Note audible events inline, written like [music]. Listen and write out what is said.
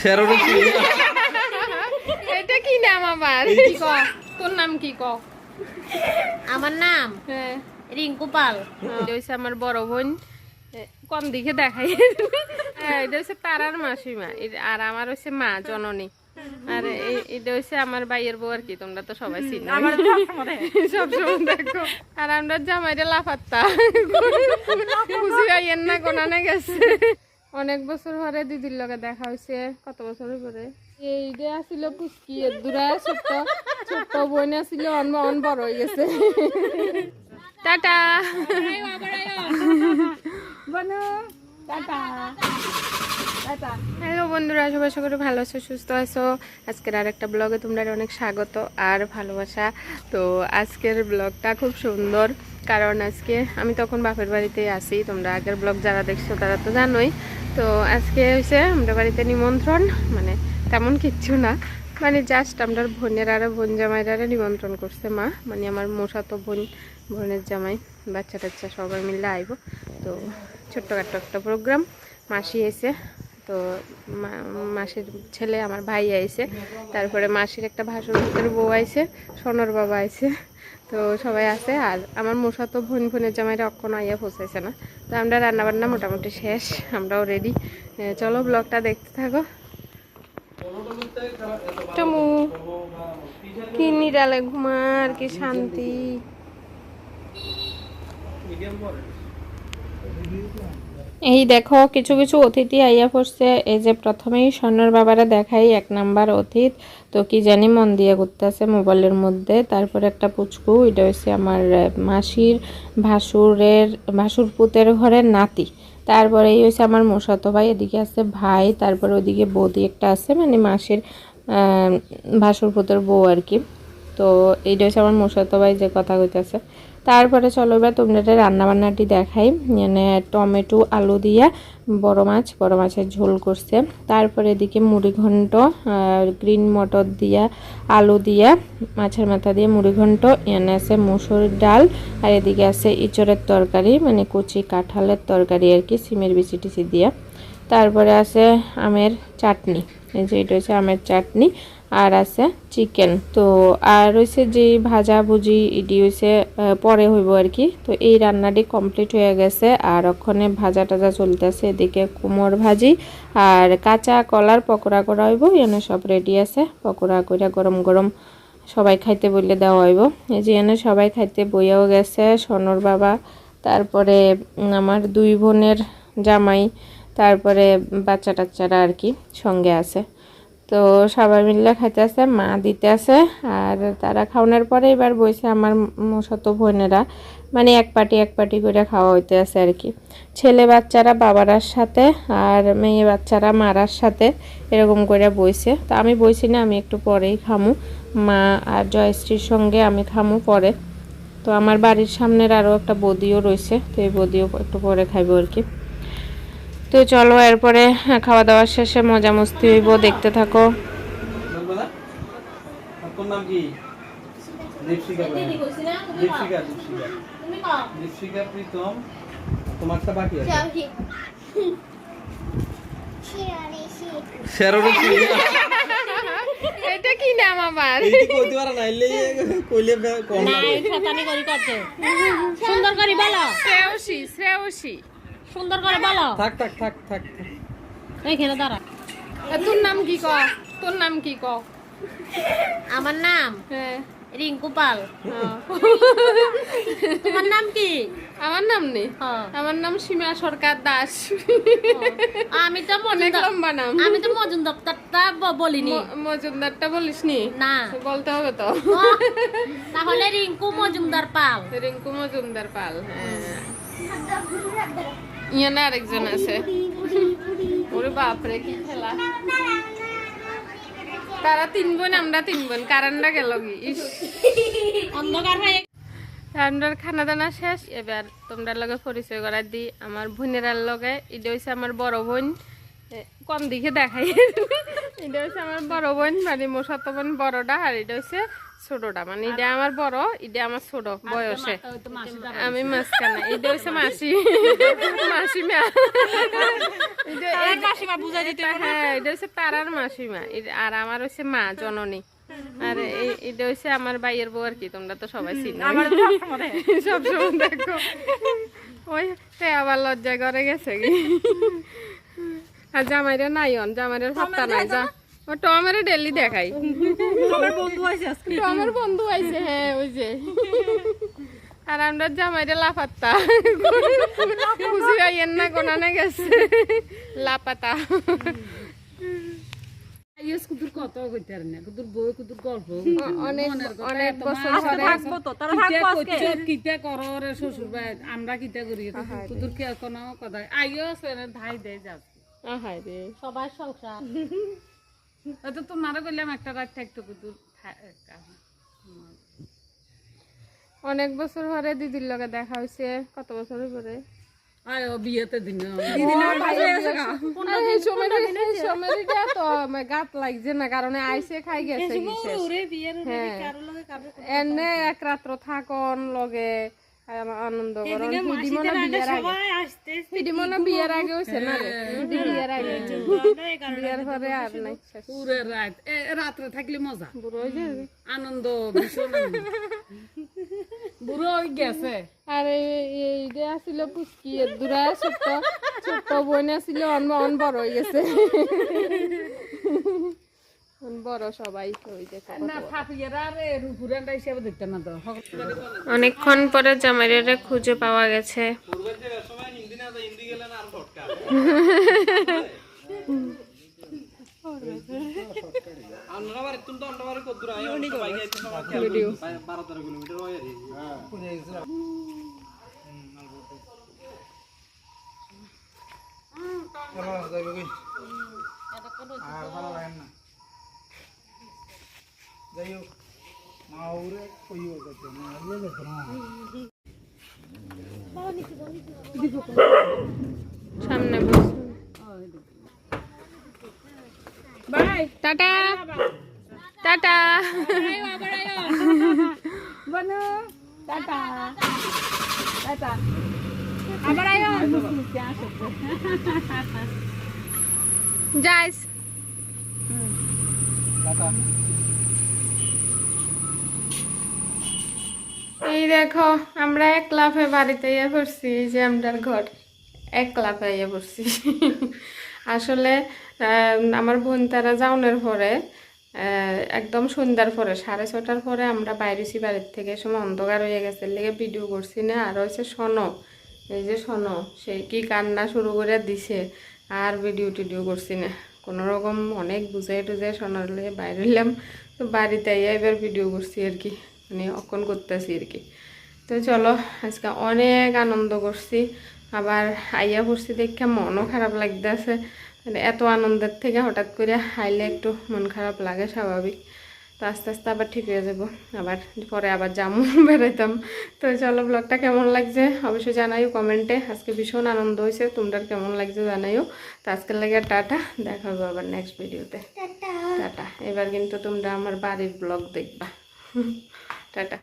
শেরোটা কি এটা কি নাম আমার কি? ক তোর নাম কি ক? আমার নাম হ্যাঁ। রিঙ্কু পাল। এটা আমার বড় বোন। কম দিকে দেখাই? হ্যাঁ এটা হচ্ছে তারার মাসিমা। আর আমার হচ্ছে মা জননী। আর এটা হচ্ছে আমার ভাইয়ের বউ আর কি তোমরা তো সবাই চিনো। সবসময় দেখো। আর আমরা জামাইটা লাফাত্তা? খুশি হইয়েন না কোনানে গেছে। অনেক বছর পরে দিদির লগে দেখা হয়েছে কত বছর পরে? এই যে আসিল পুচকি দূরা ছোট্ট ছোট্ট বোন আসিল অন অন বড় হয়ে গেছে। টাটা। বনো টাটা। হ্যালো বন্ধুরা সবাই করি ভালো আছো, সুস্থ আছো। আজকের আর একটা ব্লগে তোমরা অনেক স্বাগত আর ভালোবাসা। তো আজকের ব্লগটা খুব সুন্দর, কারণ আজকে আমি তখন বাপের বাড়িতে আসি তোমরা আগের ব্লগ যারা দেখছ তারা তো জানোই। তো আজকে হয়েছে আমরা বাড়িতে নিমন্ত্রণ মানে তেমন কিচ্ছু না। মানে জাস্ট আমরা বোনের আর বোন জামাইরা নিমন্ত্রণ করছে মা। মানে আমার মশাতো বোন, বোনের জামাই বাচ্চা টাচ্চা সবাই মিলে আইব। তো ছোট্টখাট্ট একটা প্রোগ্রাম মাসি এসে তো মাসির ছেলে আমার ভাই আইছে। তারপরে মাসির একটা ভাসুর ভিতরে বউ আইছে, সোনর বাবা আইছে। তো সবাই আছে, আর আমার মশা তো বোন বোনের জামাইরা অক্ষণ আইয়া পৌঁছাইছে না। তো আমরা রান্নাবান্না মোটামুটি শেষ, আমরাও রেডি চলো ব্লগটা দেখতে থাকো। টমু কি নিরালে ঘুমার, কি শান্তি। এই দেখো, কিছু কিছু অতিথি আইয়া পড়ছে। এই যে প্রথমেই স্বর্ণর বাবারা দেখাই, এক নাম্বার অতীত তো কি জানি মন দিয়ে করতেছে মোবাইলের মধ্যে। তারপরে একটা পুচকু, এটা হচ্ছে আমার মাসির ভাসুরের, ভাসুর পুতের ঘরের নাতি। তারপরে এই হচ্ছে আমার মশাতো ভাই, এদিকে আছে ভাই, তারপরে ওদিকে বৌদি একটা আছে মানে মাসির ভাসুর পুতের বউ আর কি। তো এইটা হচ্ছে আমার মশাতো ভাই যে কথা কইতেছে। তারপরে চলো এবার তোমরা রান্না বান্নাটি দেখাই। মানে টমেটো, আলু দিয়া বড় মাছ, বড় মাছের ঝোল করছে। তারপরে এদিকে মুড়ি ঘন্ট গ্রিন মটর দিয়া আলু দিয়া মাছের মাথা দিয়ে মুড়ি ঘন্ট এনে আছে মুসুর ডাল, আর এদিকে আছে ইঁচড়ের তরকারি মানে কচি কাঁঠালের তরকারি আর কি, সিমের বিচি টিচি দিয়া। তারপরে আছে আমের চাটনি। এই যে এটা হচ্ছে আমের চাটনি আর আছে চিকেন তো আর হচ্ছে যে ভাজা ভুজি এটি আহ, পরে হইব আর কি। তো এই রান্নাটি কমপ্লিট হয়ে গেছে আর ওখানে ভাজা টাজা চলতেছে এদিকে কুমোর ভাজি আর কাঁচা কলার পকোড়া করা হইব এনে সব রেডি আছে। পকোড়া কইরা গরম গরম সবাই খাইতে বললে দেওয়া হইব। এই যে এনে সবাই খাইতে বইয়াও গেছে সোনর বাবা তারপরে আমার দুই বোনের জামাই তারপরে বাচ্চা টাচ্চারা আর কি সঙ্গে আছে। তো সবাই মিলে খাইতে আছে, মা দিতে আছে, আর তারা খাওয়ানোর পরে এবার বইছে আমার শত বোনেরা মানে এক পাটি এক পাটি করে খাওয়া হইতে আছে আর কি। ছেলে বাচ্চারা বাবারার সাথে আর মেয়ে বাচ্চারা মারার সাথে এরকম করে বইছে। তো আমি বইছি না, আমি একটু পরেই খামু। মা আর জয়শ্রীর সঙ্গে আমি খামু পরে। তো আমার বাড়ির সামনের আরও একটা বদিও রয়েছে, তো এই বদিও একটু পরে খাইবো আর কি। তো চলো এরপরে খাওয়া দাওয়া শেষে মজা মস্তি হইব দেখতে থাকো। এটা কি নাম আমার এই কইতে পারা না এলে কইলে কম লাগে শতানি করি করছে। সুন্দর করে বলো। শ্রেয়সী শ্রেয়সী। সুন্দর করে বলো। থাক থাক থাক থাক এইখানে দাঁড়া। তোর নাম কি ক তোর নাম কি ক আমার নাম হ্যাঁ। রিঙ্কু পাল। হ্যাঁ। তোমার নাম কি? আমার নাম নেই হ্যাঁ। আমার নাম সীমা সরকার দাস। আমি তো অনেক মজুমদার লম্বা নাম। আমি তো মজুমদারটা বলিনি। মজুমদারটা বলিস নি না। বলতে হবে তো। তাহলে রিঙ্কু মজুমদার পাল। রিঙ্কু মজুমদার পাল হ্যাঁ। ইয়ানে আরেকজন আছে। ওরে বাপরে কি খেলা? তারা তিন বোন আমরা তিন বোন। কারেন্টটা গেল অন্ধকার হয়ে রান্নার খানা দানা শেষ। এবার তোমরা লগে পরিচয় করার দি। আমার বোনেরার লগে এটা হচ্ছে আমার বড় বোন। কম দিকে দেখাই? এটা হচ্ছে আমার বড় বোন মানে মোর সাত বোন বড়টা আর এটা হচ্ছে ছোটটা মানে এটা আমার বড় এটা আমার ছোট বয়সে। আমি মাঝখানে এটা হচ্ছে মাসি। মাসিমা। দিতে হ্যাঁ এটা হচ্ছে তারার মাসিমা। আর আমার হচ্ছে মা জননী। আর এটা হচ্ছে আমার ভাইয়ের বউ আর কি তোমরা তো সবাই চিনো। সবসময় দেখো। ওই তে আবার লজ্জা করে গেছে কি? আর জামাইরে নাই অন জামাইরের হাতটা নাই যা টমের ডেলি দেখাই। টমের বন্ধু আইছে হ্যাঁ ওই যে। আর আমরা জামাইরে লাফাত্তা। খুশি হইয়েন না কোনানে গেছে। লাপাতা ইয়েস কুতুর কত কইতে না কুতুর বই কুতুর গল্প। অনেক অনেক বছর ধরে কিতা কিতা করো রে শ্বশুর আমরা কিতা করি? কে কোনো কথা আইও ধাই আহাই সংসার। তোমারও কইলাম একটা রাত থাকতো কুতুর অনেক বছর পরে দিদির লগে দেখা হয়েছে কত বছর পরে? বিয়েতে দিন গাত লাগছে না কারণে আইসে খাই গেছে হ্যাঁ। এনে এক রাত্র থাকন লগে। আনন্দ করন মনে আগে মনে হইছে না রে? হিডি আগে। বিয়ের পরে আর নাই। পুরে রাত। এ রাত্রে থাকলে মজা। বুড়ো হয়ে যাবে। আনন্দ ভীষণ। বুড়ো হয়ে গেছে। আর এই- এইটা আসিল এর দূরা ছোট্ট ছোট্ট বোন আসিল অন অন বড় হয়ে গেছে। অনেকক্ষণ পরে জামাইরে খুঁজে পাওয়া গেছে যে সময় হিন্দি না হিন্দি গেলে না আর ফটকা আমরা আবার একটু তো আমরা আবার কত দূর আয় অনেক বাইক আইতে সবাই ভিডিও 12 13 কিলোমিটার হয় আর সামনে বসুন বাই টাটা। টাটা। বনু টাটা। টাটা। আবার আয়ো। যাইস দেখো, আমরা এক লাফে বাড়িতে ইয়ে পড়ছি, এই যে আমরার ঘর। এক লাফে ইয়ে পড়ছি। [laughs] আসলে আমার বোন তারা যাওনের পরে একদম সন্ধ্যার পরে, সাড়ে ছটার পরে আমরা বাইরেছি বাড়ির থেকে। সময় অন্ধকার হয়ে গেছে লেগে ভিডিও করছি না। আর হচ্ছে শোনো, এই যে শোনো, সে কি কান্না শুরু করে দিছে, আর ভিডিও টিডিও করছি না। কোনো রকম অনেক বুঝাই টুজাই শোনার লেগে বাইরে এলাম তো বাড়িতে এবার ভিডিও করছি আর কি। মানে অক্ষণ করতেছি আর কি। তো চলো আজকে অনেক আনন্দ করছি। আবার আইয়া পড়ছি দেখে মনও খারাপ লাগতেছে। মানে এত আনন্দের থেকে হঠাৎ করে হাইলে একটু মন খারাপ লাগে স্বাভাবিক। তো আস্তে আস্তে আবার ঠিক হয়ে যাব। আবার পরে আবার জামু [laughs] বেরোতাম তো চলো ব্লগটা কেমন লাগছে অবশ্যই জানাইও কমেন্টে। আজকে ভীষণ আনন্দ হয়েছে তোমরা কেমন লাগছে জানাইও। তো আজকের লাগে টাটা দেখা হবে আবার নেক্সট ভিডিওতে টাটা। এবার কিন্তু তোমরা আমার বাড়ির ব্লগ দেখবা। [laughs] টাটা